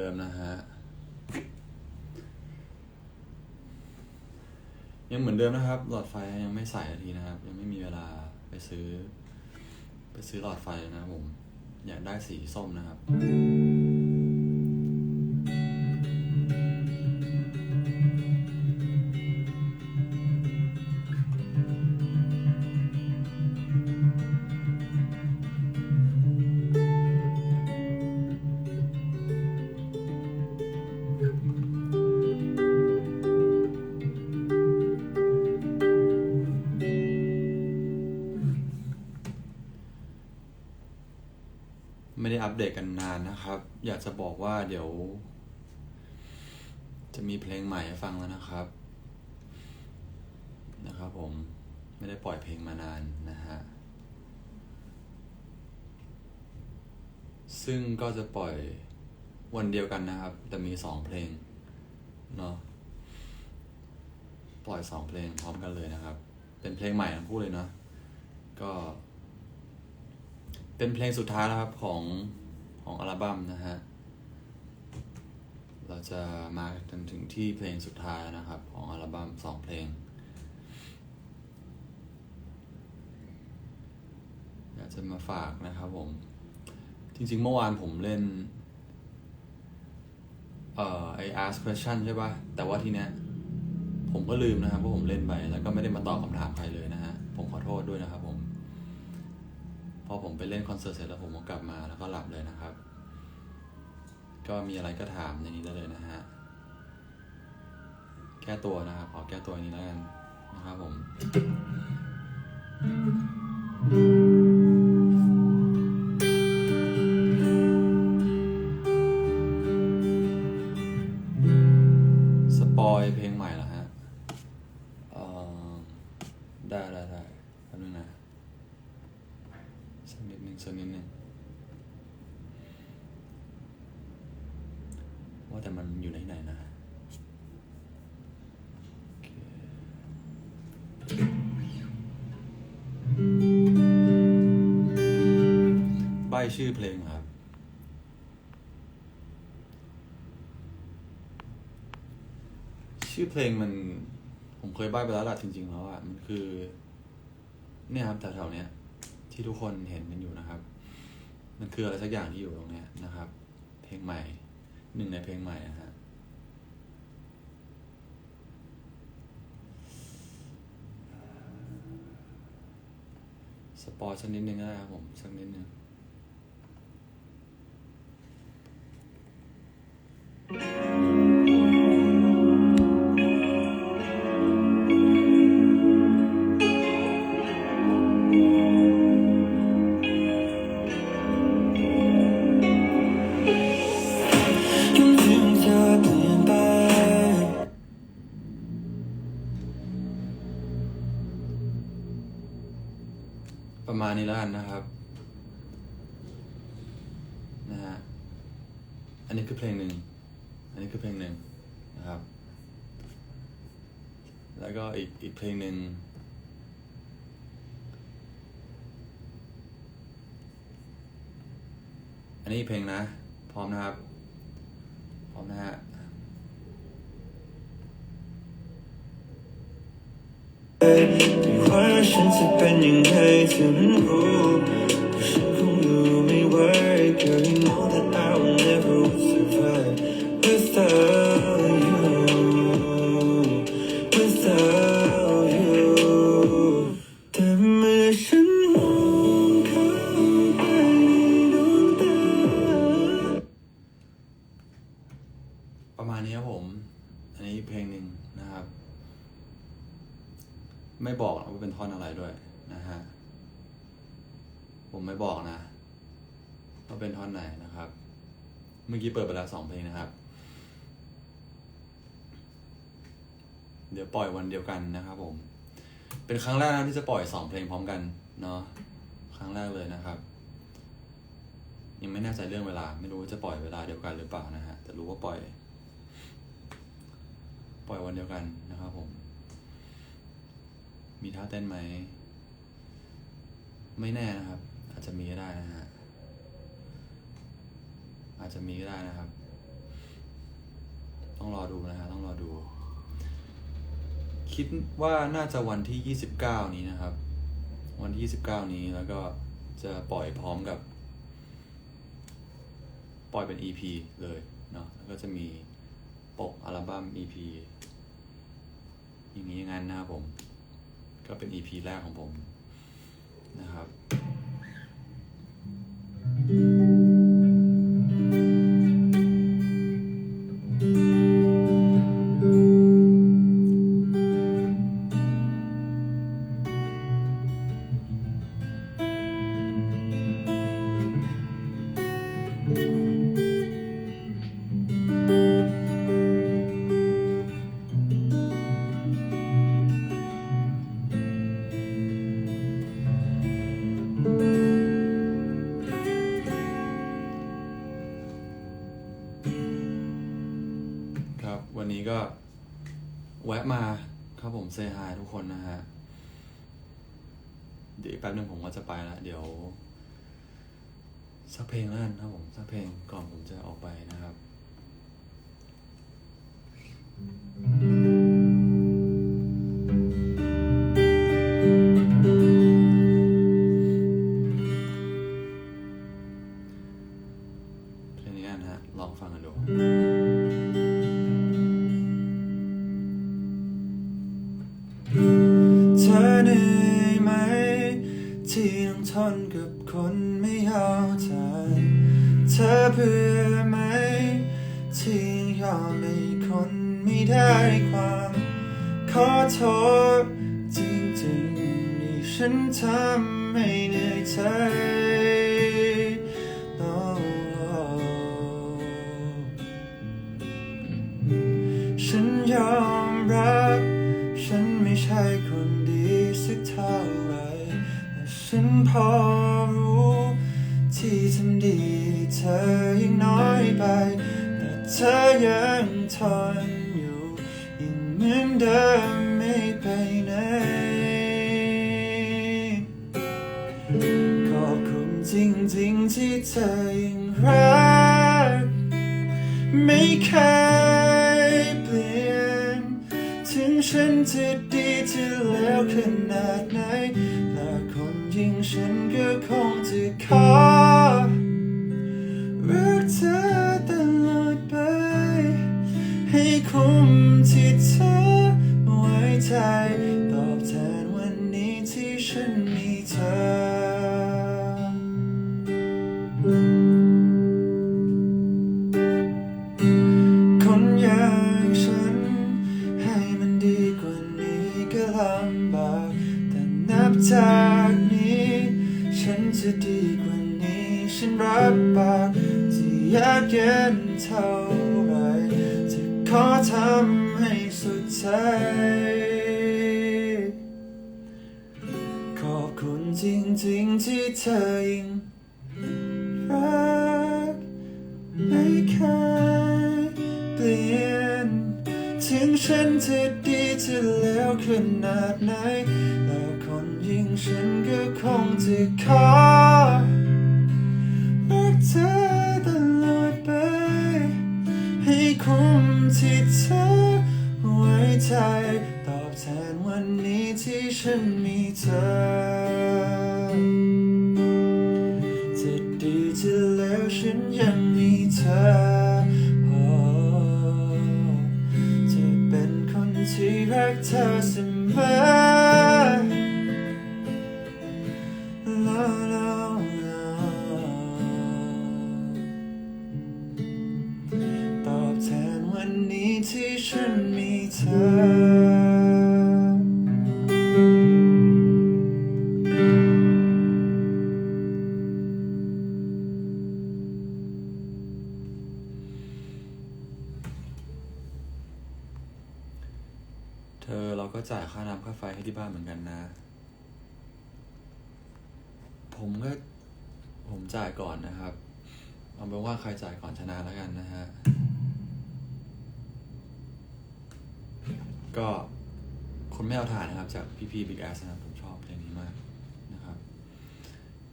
อนเดิมนะฮะ ยังเหมือนเดิมนะครับ หลอดไฟยังไม่ใส่ทีนะครับ ยังไม่มีเวลาไปซื้อ ไปซื้อหลอดไฟนะผม อยากได้สีส้มนะครับ อัปเดตกันนานนะครับ อยากจะบอกว่าเดี๋ยว จะมีเพลงใหม่ให้ฟังแล้วนะครับ นะครับผมไม่ได้ปล่อยเพลงมานานนะฮะ ซึ่งก็จะปล่อยวันเดียวกันนะครับ แต่มีสองเพลงเนาะปล่อยสองเพลงพร้อมกันเลยนะครับ เป็นเพลงใหม่ทั้งคู่เลยเนาะก็ เป็นเพลงสุดท้ายแล้วครับของของอัลบั้มนะฮะ เราจะมาจนถึงที่เพลงสุดท้ายนะครับ ของอัลบั้มสองเพลง อยากจะมาฝากนะครับผม จริงๆ เมื่อวานผมเล่น เอ่อไอ ask question ใช่ปะแต่ว่าทีเนี้ยผมก็ลืมนะครับว่าผมเล่นไป แล้วก็ไม่ได้มาตอบคำถามใครเลยนะฮะ ผมขอโทษด้วยนะครับผม อผมไปเล่นคอนเสิร์ตเสร็จแล้วผมก็กลับมาแล้วก็หลับเลยนะครับ ก็มีอะไรก็ถามในนี้ได้เลยนะฮะ แก้ตัวนะครับ ขอแก้ตัวนี้แล้วกันนะครับผม ว่าแต่มันอยู่ในไหนนะใบชื่อเพลงครับ ชื่อเพลงมันผมเคยใบ้ไปแล้วล่ะจริง ๆ แล้วอะ มันคือ เนี่ยครับแถวๆเนี้ย ที่ทุกคนเห็นกันอยู่นะครับ มันคืออะไรสักอย่างที่อยู่ตรงเนี้ยนะครับ เพลงใหม่ หนึ่งในเพลงใหม่นะฮะสปอร์ชนิดนึงก็ได้ครับผมสักนิดนึงยัง ประมาณนี้แล้วกันนะครับนะฮะอันนี้คือเพลงหนึ่งอันนี้คือเพลงหนึ่งนะครับ แล้วก็อีกอีกเพลงหนึ่งอันนี้เพลงนะ พร้อมนะครับ พร้อมนะฮะ ฉันจะเป็นยังไงเธอมันรู้แต่ฉันคงอยู่ไม่ไหวเกิน เดี๋ยวปล่อยวันเดียวกันนะครับผม เป็นครั้งแรกนะที่จะปล่อยสองเพลงพร้อมกันเนาะครั้งแรกเลยนะครับ ยังไม่แน่ใจเรื่องเวลา ไม่รู้ว่าจะปล่อยเวลาเดียวกันหรือเปล่านะฮะแต่รู้ว่าปล่อย ปล่อยวันเดียวกันนะครับผม มีท่าเต้นไหม ไม่แน่นะครับ อาจจะมีก็ได้นะฮะอาจจะมีก็ได้นะครับ ต้องรอดูนะฮะต้องรอดู คิดว่าน่าจะวันที่ 29 นี้นะครับ วันที่ 29 นี้แล้วก็จะปล่อยพร้อมกับ ปล่อยเป็น EP เลยเนาะแล้วก็จะมีปกอัลบั้ม EP อย่างนี้อย่างนั้นนะครับผม ก็เป็น EP แรกของผมนะครับครั คนนะฮะ เดี๋ยวอีกแป๊บนึงผมก็จะไปละเดี๋ยว สักเพลงแล้วกันครับผม สักเพลงก่อนผมจะออกไปนะครับเพ ไม่ได้ความ ขอโทษจริงๆที่ฉันทำให้เหนื่อยใจ ฉันยอมรับ ฉันไม่ใช่คนดีสักเท่าไหรแต่ฉันพอรู้ที่ทำดีเธอยังน้อยไป แต่เธอยังทนอยู่ยัง เดิมไม่ไปไหน ขอบคุณจริงๆที่เธอยังรัก ไม่เคยเปลี่ยน ถึงฉันจะดีจะแล้วขนาดไหนและคนยิ่งฉันก็คงจะขอ ฉันจะดีจะแล้วขนาดไหนและคนยิ่งฉันก็คงจะขอรักเธอตลอดไป ให้คุ้มที่เธอไว้ใจ ตอบแทนวันนี้ที่ฉันมีเธอ รักเธอเสมอ ให้ที่บ้านเหมือนกันนะ ผมก็ผมจ่ายก่อนนะครับเอาเป็นว่าใครจ่ายก่อนชนะแล้วกันนะฮะ ก็คนไม่เอาถ่านนะครับ จากพี่พีบิ๊กแอสนะครับผมชอบเพลงนี้มากนะครับ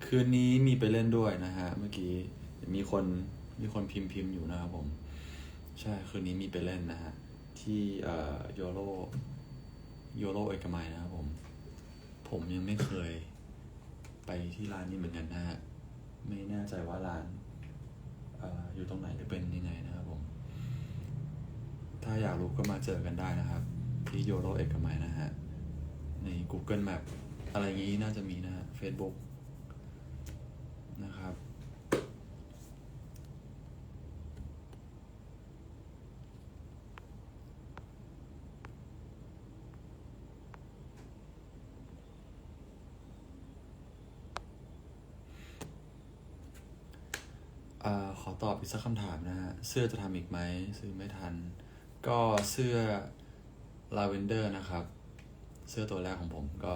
คืนนี้มีไปเล่นด้วยนะฮะ เมื่อกี้มีคนมีคนพิมพ์พิมพ์อยู่นะครับผม ใช่ คืนนี้มีไปเล่นนะฮะ ที่เอ่อโยโร โยโรเอกมัยนะครับผม ผมยังไม่เคย ไปที่ร้านนี้เหมือนกันนะฮะ ไม่แน่ใจว่าร้านเอ่ออยู่ตรงไหนหรือเป็นยังไงนะครับผม ถ้าอยากรู้ก็มาเจอกันได้นะครับ ที่โยโรเอกมัยนะฮะ ใน Google Map อะไรงี้น่าจะมีนะฮะ Facebook นะครับ อ่าข อบอีกสักคำถามนะฮะ เสื้อจะทำอีกไหม ซื้อไม่ทัน ก็เสื้อลาเวนเดอร์นะครับ เสื้อตัวแรกของผมก็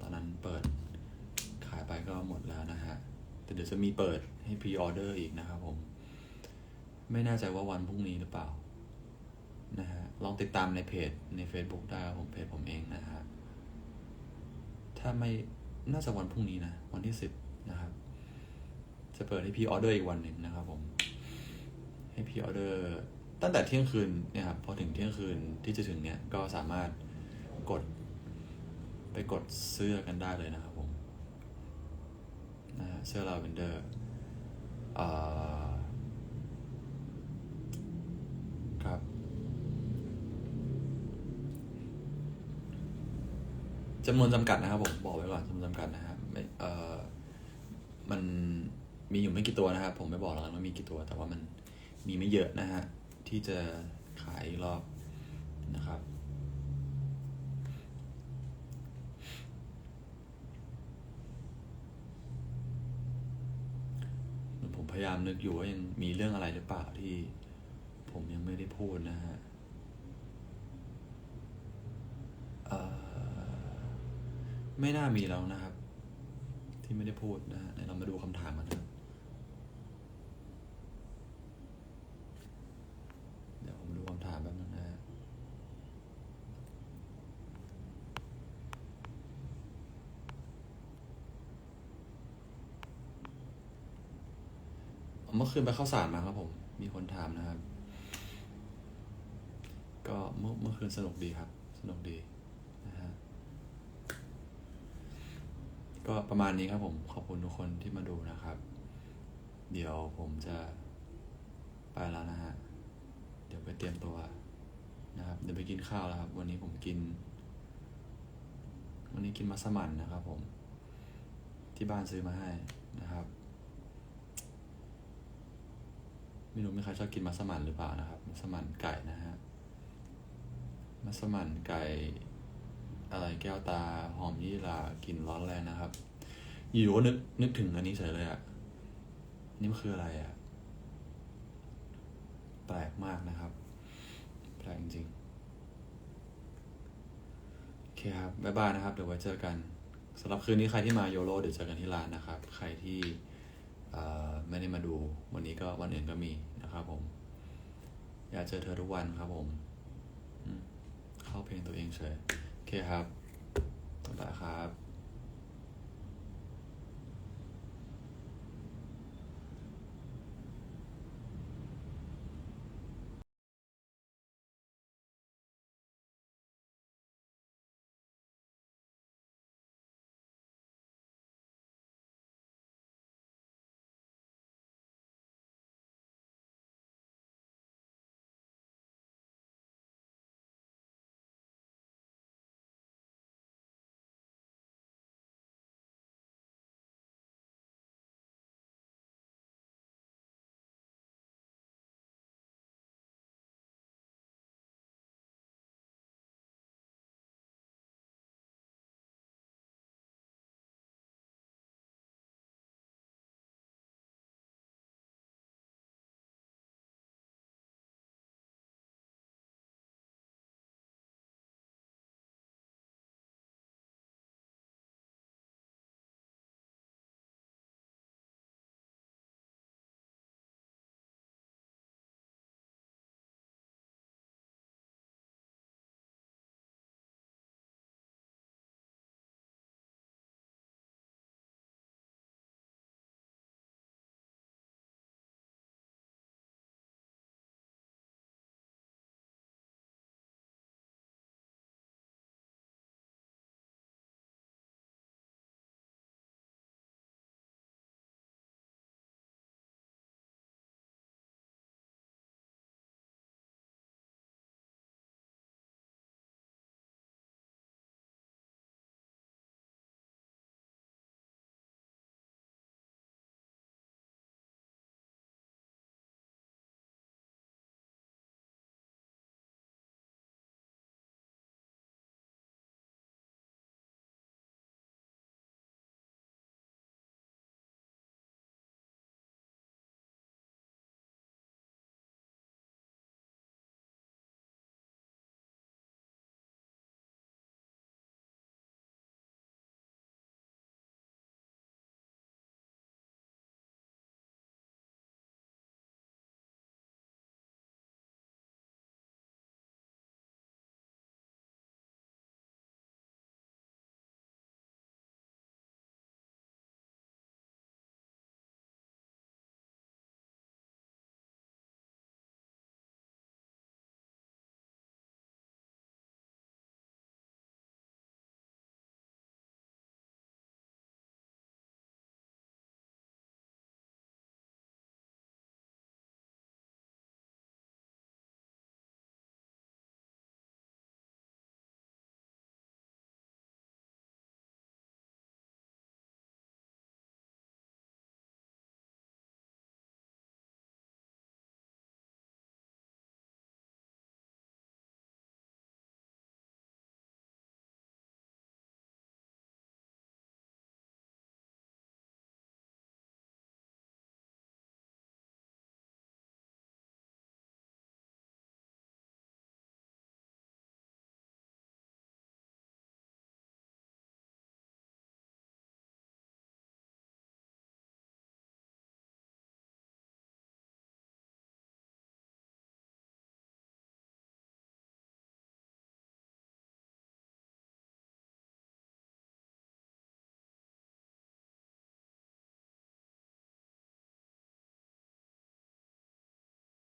ตอนนั้นเปิดขายไปก็หมดแล้วนะฮะ แต่เดี๋ยวจะมีเปิดให้พรีออเดอร์อีกนะครับผม ไม่แน่ใจว่าวันพรุ่งนี้หรือเปล่านะฮะ ลองติดตามในเพจใน Facebook ได้ครับผมเพจผมเองนะฮะ ถ้าไม่น่าจะวันพรุ่งนี้นะ วันที่สิบนะครับ จะเปิดให้พรีออเดอร์อีกวันหนึ่งนะครับผม ให้พรีออเดอร์ตั้งแต่เที่ยงคืนเนี่ยครับพอถึงเที่ยงคืนที่จะถึงเนี่ยก็สามารถกดไปกดเสื้อกันได้เลยนะครับผมนะฮะเสื้อลาเวนเดอร์ครับ จำนวนจำกัดนะครับผมบอกไว้ก่อนจำนวนจำกัดนะครับไม่เอ่อมันมีอยู่ไม่กี่ตัวนะครับ ผมไม่บอกแล้วกันว่ามีกี่ตัวแต่ว่ามัน มีไม่เยอะนะฮะ ที่จะขายรอบนะครับ ผมพยายามนึกอยู่ว่ายังมีเรื่องอะไรหรือเปล่าที่ผมยังไม่ได้พูดนะฮะไม่น่ามีแล้วนะครับ ที่ไม่ได้พูดนะฮะเดี๋ยวเรามาดูคำถามกันนะครับ เดี๋ยวผมดูคำถามแป๊บนึงนะฮะเมื่อคืนไปเข้าสารมาครับผม มีคนถามนะครับ ก็เมื่อเมื่อคืนสนุกดีครับ สนุกดีนะฮะ ก็ประมาณนี้ครับผม ขอบคุณทุกคนที่มาดูนะครับ เดี๋ยวผมจะไปแล้วนะฮะ เดี๋ยวไปเตรียมตัวนะครับ เดี๋ยวไปกินข้าวแล้วครับ วันนี้ผมกิน วันนี้กินมัสมั่นนะครับผม ที่บ้านซื้อมาให้นะครับ ไม่รู้มีใครชอบกินมัสมั่นหรือเปล่านะครับ มัสมั่นไก่นะฮะ มัสมั่นไก่ อะไรแก้วตาหอมยี่รากินร้อนแรงนะครับ อยู่ก็นึกนึกถึงอันนี้เฉยเลยอะนี่มันคืออะไรอะแปลกมากนะครับ แปลกจริงๆโอเคครับบ๊ายบายนะครับ เดี๋ยวไว้เจอกันสำหรับคืนนี้ใครที่มาโยโรเดี๋ยวเจอกันที่ร้านนะครับ ใครที่ ไม่ได้มาดูวันนี้ก็วันอื่นก็มีนะครับผม อยากเจอเธอทุกวันครับผมเข้าเพลงตัวเองเฉยโอเคครับบ๊ายบายครับ